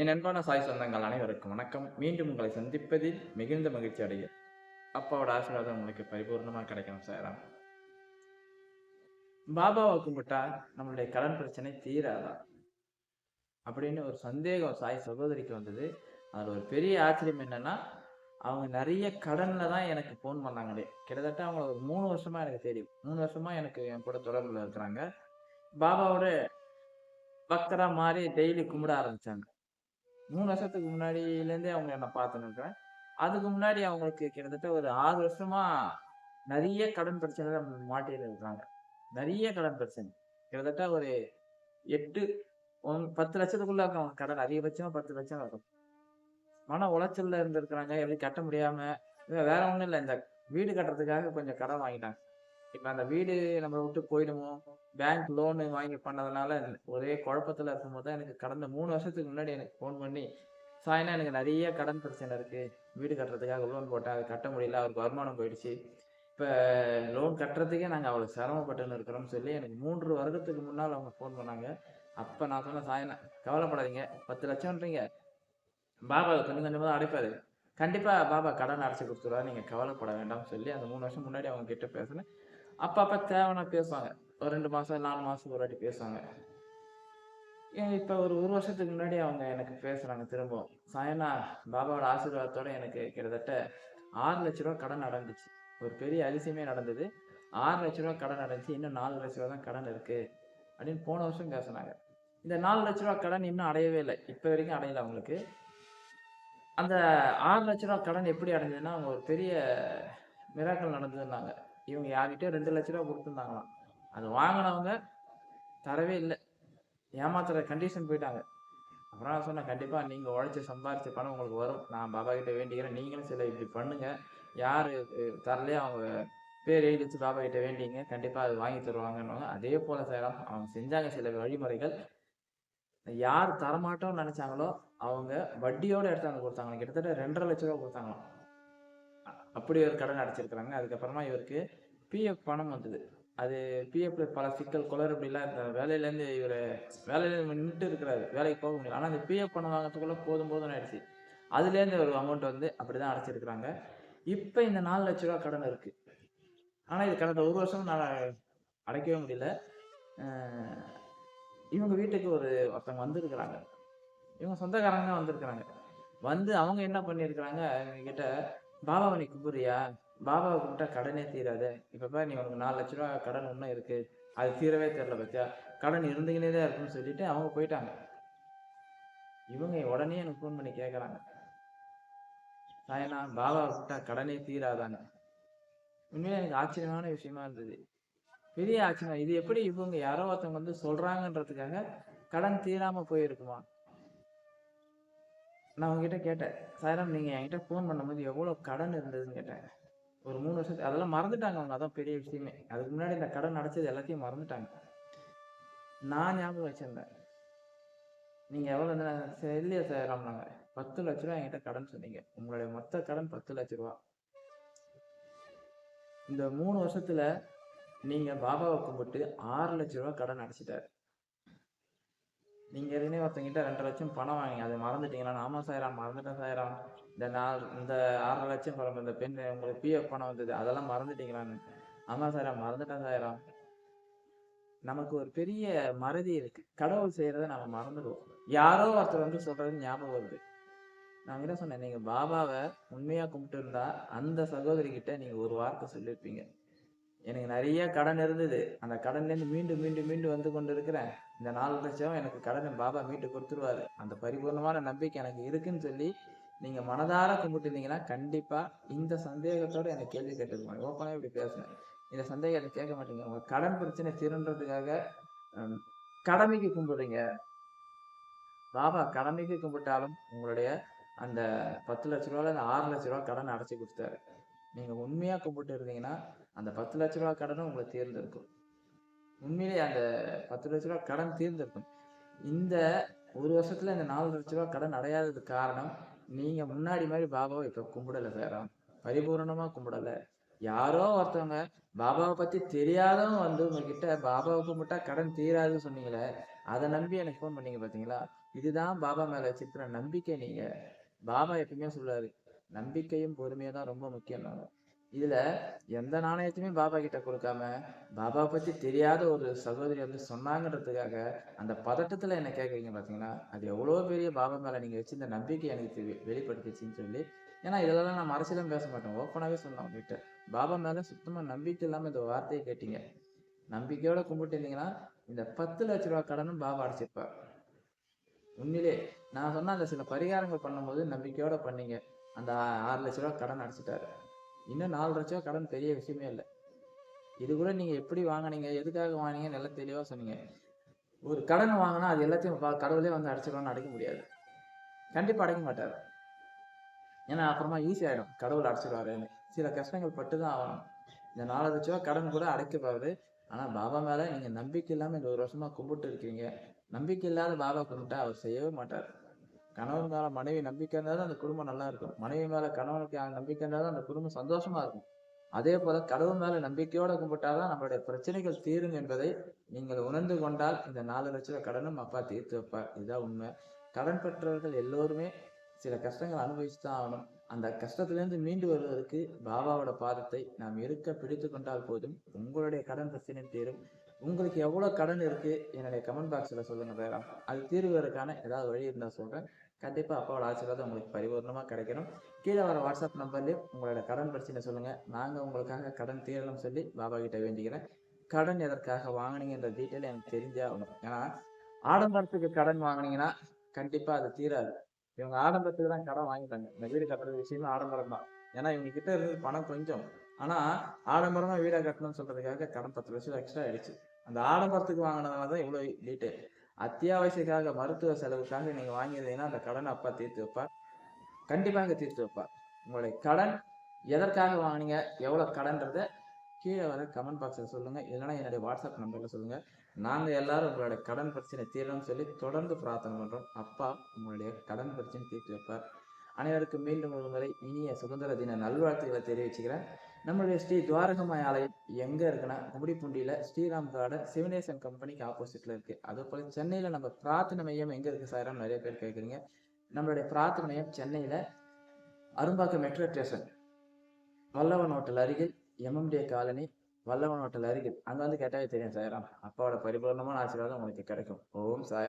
என் அன்பான சாய் சொந்தங்கள் அனைவருக்கும் வணக்கம். மீண்டும் உங்களை சந்திப்பதில் மிகுந்த மகிழ்ச்சி அடைய அப்பாவோட ஆசீர்வாதம் உங்களுக்கு பரிபூர்ணமாக கிடைக்கணும் சாராம் பாபாவை கும்பிட்டா நம்மளுடைய கடன் பிரச்சனை தீராதா? அப்படின்னு ஒரு சந்தேகம் சாய் சகோதரிக்கு வந்தது. அதில் ஒரு பெரிய ஆச்சரியம் என்னன்னா அவங்க நிறைய கடனில் தான் எனக்கு ஃபோன் பண்ணாங்களே. கிட்டத்தட்ட அவங்க ஒரு மூணு வருஷமா எனக்கு தெரியும் மூணு வருஷமா எனக்கு என் கூட தொடர்பில் இருக்கிறாங்க. பாபாவோட பக்தராக மாறி டெய்லி கும்பிட ஆரம்பித்தாங்க மூணு வருஷத்துக்கு முன்னாடியிலேருந்தே அவங்க என்னை பார்த்துன்னு இருக்கிறேன் அதுக்கு முன்னாடி அவங்களுக்கு கிட்டத்தட்ட ஒரு ஆறு வருஷமா நிறைய கடன் பிரச்சனை மாட்டிட்டு இருக்காங்க. நிறைய கடன் பிரச்சனை. கிட்டத்தட்ட ஒரு எட்டு ஒன் பத்து லட்சத்துக்குள்ள இருக்கும் அவங்க கடன் அதிகபட்சமா பத்து லட்சம் இருக்கும் மன உளைச்சல்ல இருந்திருக்கிறாங்க. எப்படி கட்ட முடியாம வேற ஒன்றும் இல்லை. இந்த வீடு கட்டுறதுக்காக கொஞ்சம் கடன் வாங்கிட்டாங்க. இப்ப அந்த வீடு நம்ம விட்டு போயிடுமோ? பேங்க் லோனு வாங்கி பண்ணதுனால ஒரே குழப்பத்துல இருக்கும்போது தான் எனக்கு கடந்த மூணு வருஷத்துக்கு முன்னாடி எனக்கு ஃபோன் பண்ணி சாயினா எனக்கு நிறைய கடன் பிரச்சனை இருக்கு. வீடு கட்டுறதுக்காக லோன் போட்டேன் அது கட்ட முடியல அவருக்கு வருமானம் போயிடுச்சு. இப்போ லோன் கட்டுறதுக்கே நாங்கள் அவ்வளோ சிரமப்பட்டுன்னு இருக்கிறோம்னு சொல்லி எனக்கு மூன்று வருடத்துக்கு முன்னால் அவங்க ஃபோன் பண்ணாங்க. அப்போ நான் சொன்னேன் சாயனா கவலைப்படாதீங்க. பத்து லட்சம்ன்றீங்க. பாபா கொஞ்சம் கொஞ்சமாக தான் அடைப்பாரு. கண்டிப்பாக பாபா கடன் அடைச்சி கொடுத்துருவாரு. நீங்கள் கவலைப்பட வேண்டாம்னு சொல்லி அந்த மூணு வருஷம் முன்னாடி அவங்க கிட்ட பேசினேன். அப்பப்போ தேவைன்னா பேசுவாங்க. ஒரு ரெண்டு மாதம் நாலு மாதம் ஒரு வாட்டி பேசுவாங்க. இப்போ ஒரு ஒரு வருஷத்துக்கு முன்னாடி அவங்க எனக்கு பேசுகிறாங்க திரும்பவும். சாயனா பாபாவோட ஆசீர்வாதத்தோட எனக்கு கிட்டத்தட்ட ஆறு லட்ச ரூபா கடன் அடைஞ்சிச்சு ஒரு பெரிய அதிசயமே நடந்தது. ஆறு லட்ச ரூபா கடன் அடைஞ்சி இன்னும் நாலு லட்ச ரூபா தான் கடன் இருக்கு அப்படின்னு போன வருஷம் பேசுனாங்க. இந்த நாலு லட்ச ரூபா கடன் இன்னும் அடையவே இல்லை. இப்போ வரைக்கும் அடையலை அவங்களுக்கு. அந்த ஆறு லட்ச ரூபா கடன் எப்படி அடைஞ்சதுன்னா அவங்க ஒரு பெரிய மிராக்கள் நடந்ததுன்னாங்க. இவங்க யார்கிட்டயோ ரெண்டு லட்ச ரூபா கொடுத்துருந்தாங்களாம். அது வாங்கினவங்க தரவே இல்லை. ஏமாத்துற கண்டிஷன் போயிட்டாங்க. அப்புறம் நான் சொன்னேன் கண்டிப்பாக நீங்கள் உழைச்சி சம்பாரிச்ச பணம் உங்களுக்கு வரும். நான் பாபா கிட்ட வேண்டிக்கிறேன். நீங்களும் சில இப்படி பண்ணுங்கள் யார் தரலையோ அவங்க பேர் எழுதி வச்சு பாபா கிட்ட வேண்டிங்க. கண்டிப்பாக அது வாங்கி தருவாங்கன்னு அதே போல செய்யலாம். அவங்க செஞ்சாங்க சில வழிமுறைகள். யார் தரமாட்டோம்னு நினச்சாங்களோ அவங்க வட்டியோடு எடுத்தாங்க கொடுத்தாங்க கிட்டத்தட்ட ரெண்டரை லட்ச ரூபா கொடுத்தாங்களாம். அப்படி ஒரு கடன் அடைச்சிருக்கிறாங்க. அதுக்கப்புறமா இவருக்கு பிஎஃப் பணம் வந்தது. அது பிஎஃப்ல பல சிக்கல் குளறுபடிலாம் இந்த வேலையிலேருந்து இவர் வேலையிலேருந்து நின்றுட்டு இருக்கிறாரு. வேலைக்கு போக முடியல. ஆனால் அந்த பிஎஃப் பணம் வாங்குறதுக்குள்ள போதும் போதும் ஆயிடுச்சு. அதுலேருந்து ஒரு அமௌண்ட் வந்து அப்படிதான் அடைச்சிருக்கிறாங்க. இப்போ இந்த நாலு லட்ச ரூபா கடன் இருக்கு. ஆனால் இது கடந்த ஒரு வருஷம் நான் அடைக்கவே முடியல. இவங்க வீட்டுக்கு ஒரு ஒருத்தவங்க வந்திருக்கிறாங்க. இவங்க சொந்தக்காரங்க தான் வந்திருக்கிறாங்க. வந்து அவங்க என்ன பண்ணியிருக்கிறாங்க? எங்ககிட்ட பாபாவை நீ கும்பிடுறியா? பாபாவை கும்பிட்டா கடனே தீராது. இப்போ பாரு நீ உனக்கு நாலு லட்ச ரூபா கடன் இன்னும் இருக்குது அது தீரவே தெரில பத்தியா? கடன் இருந்துக்கினே தான் இருக்குன்னு சொல்லிட்டு அவங்க போயிட்டாங்க. இவங்க உடனே எனக்கு ஃபோன் பண்ணி கேட்குறாங்க சாயனா பாபாவை கும்பிட்டா கடனே தீராதாங்க உண்மையிலே எனக்கு ஆச்சரியமான விஷயமா இருந்தது. பெரிய ஆச்சரியம். இது எப்படி இவங்க யாரோ ஒருத்தவங்க வந்து சொல்கிறாங்கன்றதுக்காக கடன் தீராமல் போயிருக்குமா? நான் உங்ககிட்ட கேட்டேன் சாயராம் நீங்கள் என்கிட்ட ஃபோன் பண்ணும்போது எவ்வளோ கடன் இருந்ததுன்னு கேட்டேன். ஒரு மூணு வருஷத்துக்கு அதெல்லாம் மறந்துட்டாங்க அவங்க. அதான் பெரிய விஷயமே. அதுக்கு முன்னாடி இந்த கடன் அடைச்சது எல்லாத்தையும் மறந்துட்டாங்க. நான் ஞாபகம் வச்சுருந்தேன். நீங்கள் எவ்வளோ வந்து இல்லையா சார் நாங்கள் பத்து லட்ச ரூபா என்கிட்ட கடன் சொன்னீங்க. உங்களுடைய மொத்த கடன் பத்து லட்ச ரூபா. இந்த மூணு வருஷத்தில் நீங்கள் பாபாவை கும்பிட்டு ஆறு லட்ச ரூபா கடன் அடைச்சிட்டாரு. நீங்க ஏற்கனவே ஒருத்தங்கிட்ட ரெண்டு லட்சம் பணம் வாங்கி அதை மறந்துட்டீங்களா ஆமா சாயிராம் மறந்துட்டேன் சாயிராம். இந்த நாள் இந்த ஆறரை லட்சம் பணம் இந்த பெண் உங்களுக்கு பிஎஃப் பணம் வந்தது அதெல்லாம் மறந்துட்டீங்களான்னு. ஆமா சார் மறந்துட்டேன் சாயிராம். நமக்கு ஒரு பெரிய மறதி இருக்கு. கடவுள் செய்யறதை நம்ம மறந்துடுவோம். யாரோ ஒருத்தர் வந்து சொல்றது ஞாபகம் வருது. நான் என்ன சொன்னேன்? நீங்க பாபாவை உண்மையா கும்பிட்டு இருந்தா அந்த சகோதரி கிட்ட நீங்க ஒரு வார்த்தை சொல்லியிருப்பீங்க எனக்கு நிறைய கடன் இருந்தது. அந்த கடன்லேருந்து மீண்டும் மீண்டும் மீண்டும் வந்து கொண்டு இருக்கிறேன் இந்த நாலு லட்சம் எனக்கு கடனை பாபா மீட்டு கொடுத்துருவாரு. அந்த பரிபூர்ணமான நம்பிக்கை எனக்கு இருக்குன்னு சொல்லி நீங்க மனதார கும்பிட்டுருந்தீங்கன்னா கண்டிப்பா இந்த சந்தேகத்தோட எனக்கு கேள்வி கேட்டிருப்பாங்க ஓப்பனா இப்படி பேசுனேன். இந்த சந்தேகத்தை கேட்க மாட்டீங்க. உங்க கடன் பிரச்சனை தீரன்றதுக்காக கடமைக்கு கும்பிடுறீங்க. பாபா கடமைக்கு கும்பிட்டாலும் உங்களுடைய அந்த பத்து லட்ச ரூபால அந்த ஆறு லட்ச ரூபா கடன் அடைச்சி கொடுத்தாரு நீங்க உண்மையா கும்பிட்டு இருந்தீங்கன்னா அந்த பத்து லட்ச ரூபா கடனும் உங்களை தேர்ந்தெடுக்கும் உண்மையிலேயே அந்த பத்து லட்ச ரூபா கடன் தீர்ந்திருக்கும். இந்த ஒரு வருஷத்துல இந்த நாலு லட்ச ரூபா கடன் அடையாததுக்கு காரணம் நீங்க முன்னாடி மாதிரி பாபாவை இப்ப கும்பிடல வேற பரிபூர்ணமா கும்பிடல. யாரோ ஒருத்தவங்க பாபாவை பத்தி தெரியாதவங்க வந்து உங்ககிட்ட பாபாவை கும்பிட்டா கடன் தீராதுன்னு சொன்னீங்களே அதை நம்பி எனக்கு ஃபோன் பண்ணீங்க பாத்தீங்களா? இதுதான் பாபா மேல வச்சிருக்கிற நம்பிக்கை நீங்க. பாபா எப்பயுமே சொல்றாரு நம்பிக்கையும் பொறுமையும் தான் ரொம்ப முக்கியம். இதுல எந்த நாணயத்தையுமே பாபா கிட்ட கொடுக்காம பாபா பத்தி தெரியாத ஒரு சகோதரி வந்து சொன்னாங்கன்றதுக்காக அந்த பதட்டத்துல என்ன கேக்குறீங்க பாத்தீங்கன்னா அது எவ்வளவு பெரிய பாபா மேல நீங்க இந்த நம்பிக்கை எனக்கு தெ- வெளிப்படுத்துச்சுன்னு சொல்லி ஏன்னா இதெல்லாம் நான் அரசியலும் பேச மாட்டேன் ஓப்பனாவே சொன்னோம் உங்ககிட்ட. பாபா மேல சுத்தமா நம்பிக்கை இல்லாம இந்த வார்த்தையை கேட்டீங்க. நம்பிக்கையோட கும்பிட்டு இருந்தீங்கன்னா இந்த பத்து லட்ச ரூபா கடனும் பாபா அடைச்சிருப்பார். உண்மையிலே நான் சொன்ன அந்த சில பரிகாரங்கள் பண்ணும்போது நம்பிக்கையோட பண்ணீங்க. அந்த ஆறு லட்ச ரூபா கடன் அடைச்சிட்டாரு. இன்னும் நாலு லட்ச ரூபா கடன் பெரிய விஷயமே இல்லை. இது கூட நீங்கள் எப்படி வாங்குனீங்க? எதுக்காக வாங்கினீங்க நல்லா தெளிவாக சொன்னீங்க. ஒரு கடன் வாங்கினா அது எல்லாத்தையும் பா- கடவுளே வந்து அடைச்சிடணும்னு அடைக்க முடியாது. கண்டிப்பாக அடைக்க மாட்டார். ஏன்னா அப்புறமா ஈஸி ஆகிடும் கடவுள் அடைச்சிடுவாருன்னு சில கஷ்டங்கள் பட்டு தான் ஆகணும். இந்த நாலு லட்ச ரூபா கடன் கூட அடைக்கப்பாரு ஆனால் பாபா மேலே நீங்கள் நம்பிக்கை இல்லாமல் இந்த ஒரு வருஷமாக கும்பிட்டு இருக்கீங்க. நம்பிக்கை இல்லாத பாபா கும்பிட்டா அவர் செய்யவே மாட்டார். கணவன் மேல மனைவி நம்பிக்கை இருந்தால் தான் அந்த குடும்பம் நல்லா இருக்கும். மனைவி மேல கணவனுக்கு நம்பிக்கை இருந்தால் தான் அந்த குடும்பம் சந்தோஷமா இருக்கும். அதே போல கடவுள் மேல நம்பிக்கையோட கும்பிட்டாதான் நம்மளுடைய பிரச்சனைகள் தீரும் என்பதை நீங்கள் உணர்ந்து கொண்டால் இந்த நாலு லட்ச ரூபாய் கடனும் அப்பா தீர்த்து வைப்பார். இதுதான் உண்மை. கடன் பெற்றவர்கள் எல்லோருமே சில கஷ்டங்கள் அனுபவிச்சு தான் ஆகணும். அந்த கஷ்டத்திலிருந்து மீண்டு வருவதற்கு பாபாவோட பாதத்தை நாம் இருக்க பிடித்து கொண்டால் போதும். உங்களுடைய கடன் பிரச்சனை தீரும். உங்களுக்கு எவ்வளவு கடன் இருக்கு? என்னுடைய கமெண்ட் பாக்ஸ்ல சொல்லுங்க வேறாம் அது தீர்வதற்கான ஏதாவது வழி இருந்தால் சொல்றேன். கண்டிப்பா அப்பாவோட ஆசீர்வாதம் உங்களுக்கு பரிபூர்ணமாக கிடைக்கணும். கீழே வர வாட்ஸ்அப் நம்பர்லேயும் உங்களோட கடன் பிரச்சனை சொல்லுங்க. நாங்க உங்களுக்காக கடன் தீரணும் சொல்லி பாபா கிட்ட வேண்டிக்கிறேன். கடன் எதற்காக வாங்குனீங்கன்ற டீட்டெயில் எனக்கு தெரிஞ்சே ஆகணும். ஏன்னா ஆடம்பரத்துக்கு கடன் வாங்குனீங்கன்னா கண்டிப்பா அது தீராது. இவங்க ஆடம்பரத்துக்கு தான் கடன் வாங்கிட்டாங்க. இந்த வீடு கட்டுறது விஷயமே ஆடம்பரம் தான். ஏன்னா இவங்க கிட்ட இருந்து பணம் கொஞ்சம். ஆனா ஆடம்பரமா வீடை கட்டணும்னு சொல்றதுக்காக கடன் பத்து லட்சம் எக்ஸ்ட்ரா ஆயிடுச்சு. அந்த ஆடம்பரத்துக்கு வாங்கினதுனால தான் இவ்வளவு டீட்டெயில் அத்தியாவசியக்காக மருத்துவ செலவுக்காக நீங்க வாங்கியிருந்தீங்கன்னா அந்த கடனை அப்பா தீர்த்து வைப்பார். கண்டிப்பாக தீர்த்து வைப்பார். உங்களுடைய கடன் எதற்காக வாங்குனீங்க? எவ்வளவு கடன்றத கீழே வர கமெண்ட் பாக்ஸில் சொல்லுங்க. இல்லைன்னா என்னுடைய வாட்ஸ்அப் நம்பர்ல சொல்லுங்க. நாங்க எல்லாரும் உங்களுடைய கடன் பிரச்சனை தீரணும்னு சொல்லி தொடர்ந்து பிரார்த்தனை பண்றோம். அப்பா உங்களுடைய கடன் பிரச்சனை தீர்த்து வைப்பார். அனைவருக்கும் மீண்டும் ஒரு முறை இனிய சுதந்திர தின நல்வாழ்த்துக்களை தெரிவிச்சுக்கிறேன். நம்மளுடைய ஸ்ரீ துவாரகமாய் ஆலயம் எங்க இருக்குன்னா கும்மிடிப்பூண்டியில ஸ்ரீராம் கார்டன் சிவனேசன் கம்பெனிக்கு ஆப்போசிட்ல இருக்கு. அதே போல சென்னையில நம்ம பிரார்த்தனை மையம் எங்க இருக்கு சாரம் நிறைய பேர் கேட்குறீங்க நம்மளுடைய பிரார்த்தனை மையம் சென்னையில Arumbakkam metro station Vallavan hotel அருகில் எம்எம்டிஏ காலனி வல்லவன் ஹோட்டல் அருகில். அங்க வந்து கேட்டாவே தெரியும் சாயராம் அப்பாவோட பரிபூர்ணமான ஆசீர்வாதம் உங்களுக்கு கிடைக்கும். ஓம் சாய்.